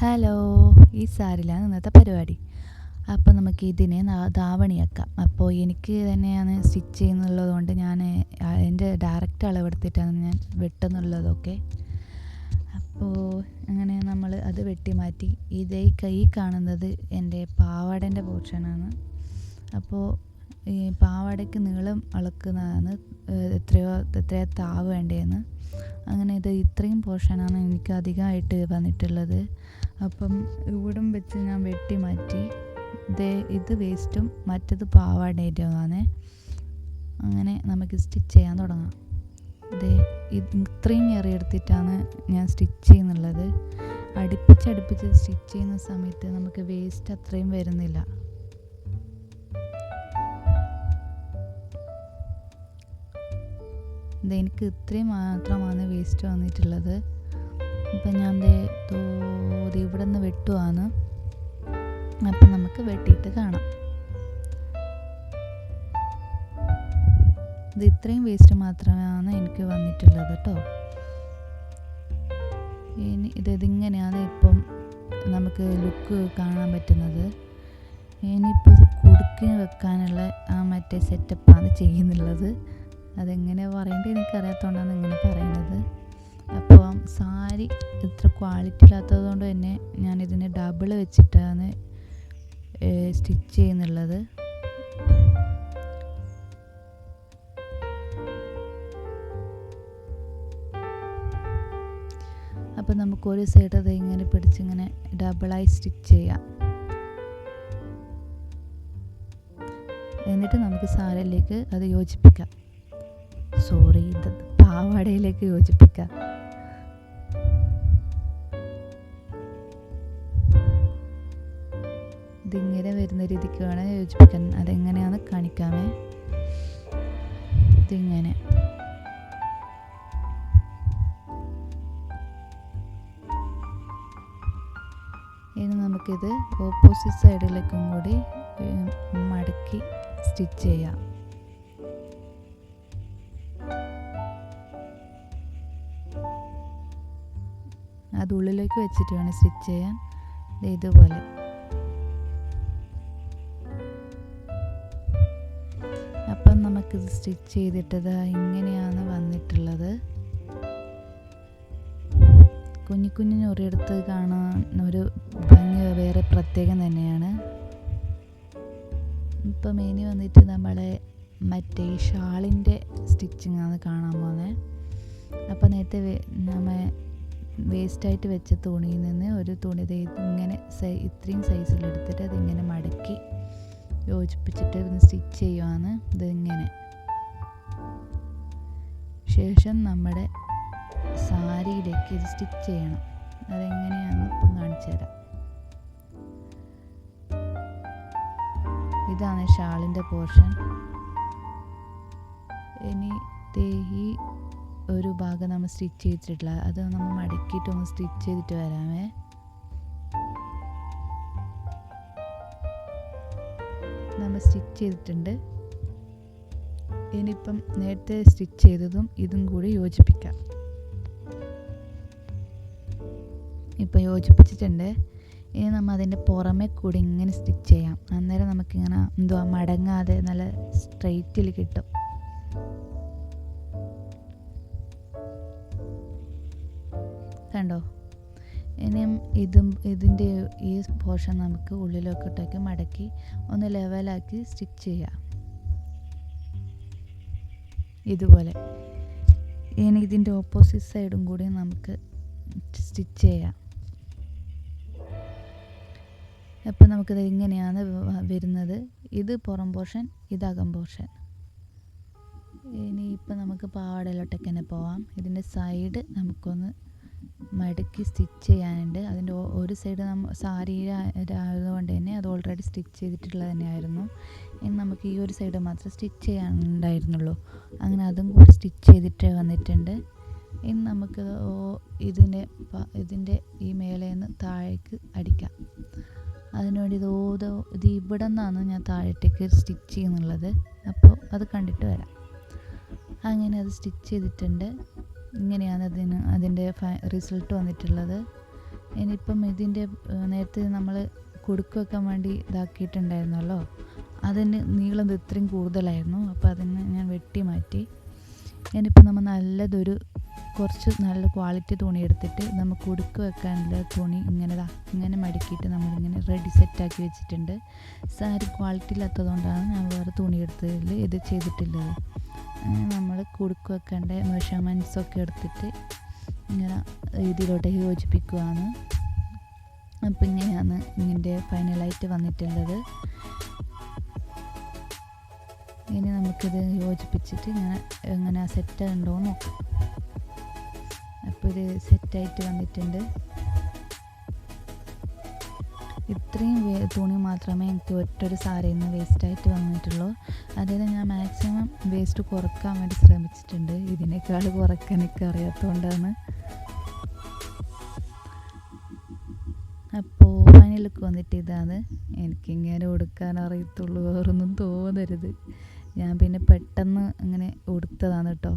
Hello ഈ സാരിലാണ് ഇന്നത്തെ പരിപാടി. അപ്പോൾ നമുക്ക് ഇതിനെ ധാവണിയാക്കാം. അപ്പോൾ എനിക്ക് തന്നെയാണ് സ്റ്റിച്ച് ചെയ്യുന്നുള്ളത് കൊണ്ട് ഞാൻ എന്റെ ഡയറക്റ്റ് അളവെടുത്തിട്ടാണ് ഞാൻ വെട്ടുന്നുള്ളതൊക്കെ. അപ്പോൾ അങ്ങനെ നമ്മൾ അത് വെട്ടി മാറ്റി ഇതേ കൈ കാണുന്നത് എന്റെ പാവാടേന്റെ പോർഷനാണ്. അപ്പോൾ ഈ പാവാടയ്ക്ക് നീളം അളക്കുന്നതാണ് എത്രയോ എത്രയോ താവ് വേണ്ടതെന്ന് അങ്ങനെ ഇത് ഇത്രയും പോർഷനാണ് എനിക്ക് അധികമായിട്ട് വന്നിട്ടുള്ളത്. അപ്പം ഇവിടം വെച്ച് ഞാൻ വെട്ടി മാറ്റി. ദേ ഇത് വേസ്റ്റും മറ്റത് പാവാടേറ്റവുമാണ് അങ്ങനെ നമുക്ക് സ്റ്റിച്ച് ചെയ്യാൻ തുടങ്ങാം. ഇത് ഇത്രയും ഏറിയെടുത്തിട്ടാണ് ഞാൻ സ്റ്റിച്ച് ചെയ്യുന്നുള്ളത്. അടുപ്പിച്ചടുപ്പിച്ച് സ്റ്റിച്ച് ചെയ്യുന്ന സമയത്ത് നമുക്ക് വേസ്റ്റ് അത്രയും വരുന്നില്ല. ഇത് എനിക്ക് ഇത്രയും മാത്രമാണ് വേസ്റ്റ് വന്നിട്ടുള്ളത്. ഇപ്പം ഞാൻ ദേ ദോ ദേ ഇവിടെ നിന്ന് വെട്ടുവാണ് അപ്പം നമുക്ക് വെട്ടിയിട്ട് കാണാം. ഇത് ഇത്രയും വേസ്റ്റ് മാത്രമാണ് എനിക്ക് വന്നിട്ടുള്ളത് കേട്ടോ ഇനി ഇത് ഇതിങ്ങനെയാണ് ഇപ്പം നമുക്ക് ലുക്ക് കാണാൻ പറ്റുന്നത്. ഇനിയിപ്പോൾ കുടുക്കി വെക്കാനുള്ള ആ മറ്റേ സെറ്റപ്പാണ് ചെയ്യുന്നുള്ളത്. അതെങ്ങനെ പറയേണ്ടത് എനിക്കറിയാത്തതുകൊണ്ടാണ് ഇങ്ങനെ പറയുന്നത് അപ്പോൾ സാരി ഇത്ര ക്വാളിറ്റി ഇല്ലാത്തത് കൊണ്ട് തന്നെ ഞാൻ ഇതിനെ ഡബിൾ വെച്ചിട്ടാണ് സ്റ്റിച്ച് ചെയ്യുന്നുള്ളത്. അപ്പോൾ നമുക്ക് ഒരു സൈഡ് അത് ഇങ്ങനെ പിടിച്ചിങ്ങനെ ഡബിളായി സ്റ്റിച്ച് ചെയ്യാം. എന്നിട്ട് നമുക്ക് സാരിയിലേക്ക് അത് യോജിപ്പിക്കാം. സോറി പാവാടയിലേക്ക് യോജിപ്പിക്കാം. ഇതിങ്ങനെ വരുന്ന രീതിക്ക് വേണം യോജിപ്പിക്കാൻ. അതെങ്ങനെയാണെന്ന് കാണിക്കാമേ. ഇതിങ്ങനെ. ഇനി നമുക്കിത് ഓപ്പോസിറ്റ് സൈഡിലേക്കും കൂടി മടക്കി സ്റ്റിച്ച് ചെയ്യാം. അത് ഉള്ളിലേക്ക് വെച്ചിട്ട് വേണം സ്റ്റിച്ച് ചെയ്യാൻ. ഇതുപോലെ. നമുക്കിത് സ്റ്റിച്ച് ചെയ്തിട്ടത് ഇങ്ങനെയാണ് വന്നിട്ടുള്ളത്. കുഞ്ഞു കുഞ്ഞു ഞൊറിയെടുത്ത് കാണാൻ ഒരു ഭംഗി വേറെ പ്രത്യേകം തന്നെയാണ്. ഇപ്പം ഇനി വന്നിട്ട് നമ്മളെ മറ്റേ ഷാളിന്റെ സ്റ്റിച്ചിങ് ആണ് കാണാൻ പോകുന്നത് അപ്പം നേരത്തെ നമ്മ വേസ്റ്റായിട്ട് വെച്ച തുണിയിൽ നിന്ന് ഒരു തുണി ഇങ്ങനെ ഇത്രയും സൈസിലെടുത്തിട്ട് അതിങ്ങനെ മടക്കി യോജിപ്പിച്ചിട്ട് ഒന്ന് സ്റ്റിച്ച് ചെയ്യുവാണ്. ഇതിങ്ങനെ. ശേഷം നമ്മുടെ സാരിയിലേക്ക് ഇത് സ്റ്റിച്ച് ചെയ്യണം. അതെങ്ങനെയാണെന്ന് ഇപ്പം കാണിച്ചു തരാം. ഇതാണ് ഷാളിന്റെ പോർഷൻ. ഇനി തേഹി ഒരു ഭാഗം നമ്മൾ സ്റ്റിച്ച് ചെയ്തിട്ടില്ല. അത് നമ്മൾ മടക്കിയിട്ട് ഒന്ന് സ്റ്റിച്ച് ചെയ്തിട്ട് വരാമേ. സ്റ്റിച്ച് ചെയ്തിട്ടുണ്ട്. ഇനിയിപ്പം നേരത്തെ സ്റ്റിച്ച് ചെയ്തതും ഇതും കൂടി യോജിപ്പിക്കാം. ഇപ്പം യോജിപ്പിച്ചിട്ടുണ്ട്. ഇനി നമ്മൾ അതിന്റെ പുറമെ കൂടി ഇങ്ങനെ സ്റ്റിച്ച് ചെയ്യാം. അന്നേരം നമുക്കിങ്ങനെ എന്തുവാ മടങ്ങാതെ നല്ല സ്ട്രെയിറ്റിൽ കിട്ടും. കണ്ടോ? ഇനിയും ഇതും ഇതിന്റെ ഈ പോർഷൻ നമുക്ക് ഉള്ളിലോട്ടൊക്കെ മടക്കി ഒന്ന് ലെവലാക്കി സ്റ്റിച്ച് ചെയ്യാം. ഇതുപോലെ. ഇനി ഇതിന്റെ ഓപ്പോസിറ്റ് സൈഡും കൂടി നമുക്ക് സ്റ്റിച്ച് ചെയ്യാം. അപ്പം നമുക്കിത് ഇങ്ങനെയാണ് വരുന്നത്. ഇത് പുറം പോർഷൻ ഇത് അകം പോർഷൻ. ഇനി ഇപ്പം നമുക്ക് പാവാടയിലോട്ടൊക്കെ തന്നെ പോവാം. ഇതിന്റെ സൈഡ് നമുക്കൊന്ന് മടക്കി സ്റ്റിച്ച് ചെയ്യാനുണ്ട്. അതിന്റെ ഒരു സൈഡ് നമ്മ സാരി ആയതുകൊണ്ട് തന്നെ അത് ഓൾറെഡി സ്റ്റിച്ച് ചെയ്തിട്ടുള്ളത് തന്നെയായിരുന്നു. ഇനി നമുക്ക് ഈ ഒരു സൈഡ് മാത്രം സ്റ്റിച്ച് ചെയ്യാനുണ്ടായിരുന്നുള്ളൂ. അങ്ങനെ അതും കൂടി സ്റ്റിച്ച് ചെയ്തിട്ട് വന്നിട്ടുണ്ട്. ഇനി നമുക്ക് ഇതിന്റെ ഇതിന്റെ ഈ മേലെ നിന്ന് താഴേക്ക് അടിക്കാം. അതിനുവേണ്ടി ഇത് ഇത് ഇവിടെ നിന്നാണ് ഞാൻ താഴത്തേക്ക് സ്റ്റിച്ച് ചെയ്യുന്നുള്ളത്. അപ്പോൾ അത് കണ്ടിട്ട് വരാം. അങ്ങനെ അത് സ്റ്റിച്ച് ചെയ്തിട്ടുണ്ട്. ഇങ്ങനെയാണ് അതിന് അതിന്റെ റിസൾട്ട് വന്നിട്ടുള്ളത്. ഇനി ഇനിയിപ്പം ഇതിന്റെ നേരത്തെ നമ്മൾ കുടുക്ക് വെക്കാൻ വേണ്ടി ഇതാക്കിയിട്ടുണ്ടായിരുന്നല്ലോ. അതിന് നീളം ഇത്രയും കൂടുതലായിരുന്നു. അപ്പോൾ അതിന് ഞാൻ വെട്ടി മാറ്റി. ഇനിയിപ്പോൾ നമ്മൾ നല്ലതൊരു കുറച്ച് നല്ല ക്വാളിറ്റി തുണി എടുത്തിട്ട് നമുക്ക് ഉടുക്ക് വെക്കാനുള്ള തുണി ഇങ്ങനെ ഇങ്ങനെ മടക്കിയിട്ട് നമ്മളിങ്ങനെ റെഡി സെറ്റാക്കി വെച്ചിട്ടുണ്ട്. സാരി ക്വാളിറ്റി ഇല്ലാത്തതുകൊണ്ടാണ് ഞാൻ വേറെ തുണി എടുത്തതിൽ ഇത് ചെയ്തിട്ടുള്ളത് നമ്മൾ കുടുക്ക് വെക്കേണ്ട മെഷർമെന്റ്സൊക്കെ എടുത്തിട്ട് ഇങ്ങനെ ഇതിലോട്ട് യോജിപ്പിക്കുകയാണ് അപ്പം ഇങ്ങനെയാണ് ഇതിന്റെ ഫൈനലായിട്ട് വന്നിട്ടുള്ളത്. ഇനി നമുക്കിത് യോജിപ്പിച്ചിട്ട് ഇങ്ങനെ എങ്ങനെ സെറ്റ് ഉണ്ടോ നോക്കാം അപ്പോൾ ഇത് സെറ്റായിട്ട് വന്നിട്ടുണ്ട്. ഇത്രയും തുണി മാത്രമേ എനിക്ക് ഒറ്റൊരു സാരിയിൽ നിന്ന് വേസ്റ്റായിട്ട് വന്നിട്ടുള്ളൂ. അതായത് ഞാൻ മാക്സിമം വേസ്റ്റ് കുറയ്ക്കാൻ വേണ്ടി ശ്രമിച്ചിട്ടുണ്ട്. ഇതിനേക്കാൾ കുറയ്ക്കാൻ എനിക്ക് അറിയാത്തതുകൊണ്ടാണ് അപ്പോൾ ഫൈനലൊക്കെ ലുക്ക് വന്നിട്ട് ഇതാണ്. എനിക്കിങ്ങനെ ഉടുക്കാൻ അറിയത്തുള്ളൂ വേറൊന്നും തോന്നരുത്. ഞാൻ പിന്നെ പെട്ടെന്ന് അങ്ങനെ ഉടുത്തതാണ് കേട്ടോ